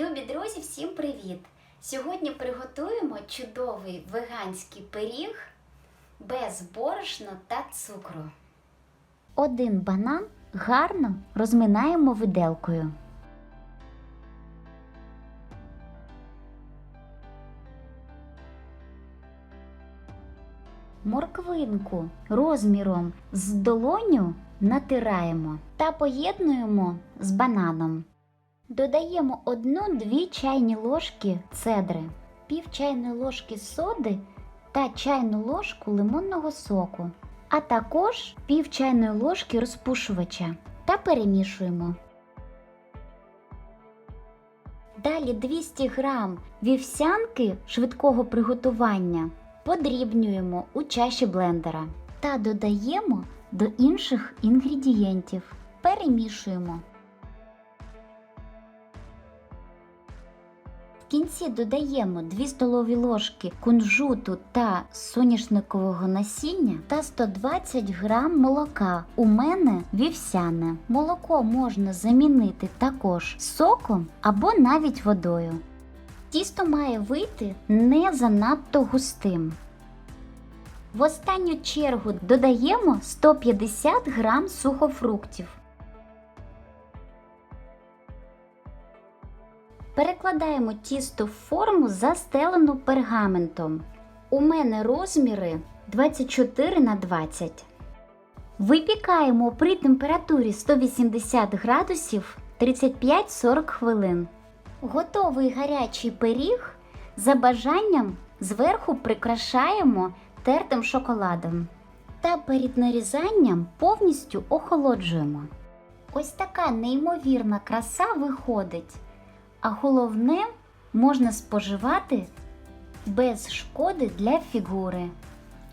Любі друзі, всім привіт! Сьогодні приготуємо чудовий веганський пиріг без борошна та цукру. Один банан гарно розминаємо виделкою. Морквинку розміром з долоню натираємо та поєднуємо з бананом. Додаємо 1-2 чайні ложки цедри, пів чайної ложки соди та чайну ложку лимонного соку, а також пів чайної ложки розпушувача та перемішуємо. Далі 200 г вівсянки швидкого приготування подрібнюємо у чаші блендера та додаємо до інших інгредієнтів. Перемішуємо. В кінці додаємо 2 столові ложки кунжуту та соняшникового насіння та 120 г молока. У мене вівсяне. Молоко можна замінити також соком або навіть водою. Тісто має вийти не занадто густим. В останню чергу додаємо 150 г сухофруктів. Перекладаємо тісто в форму, застелену пергаментом. У мене розміри 24 на 20. Випікаємо при температурі 180 градусів 35-40 хвилин. Готовий гарячий пиріг за бажанням зверху прикрашаємо тертим шоколадом. Та перед нарізанням повністю охолоджуємо. Ось така неймовірна краса виходить. А головне можна споживати без шкоди для фігури.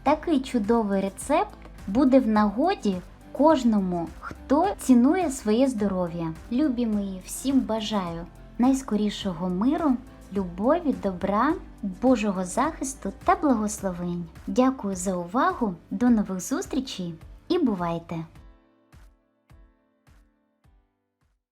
Такий чудовий рецепт буде в нагоді кожному, хто цінує своє здоров'я. Любі мої, всім бажаю найскорішого миру, любові, добра, Божого захисту та благословень. Дякую за увагу, до нових зустрічей і бувайте!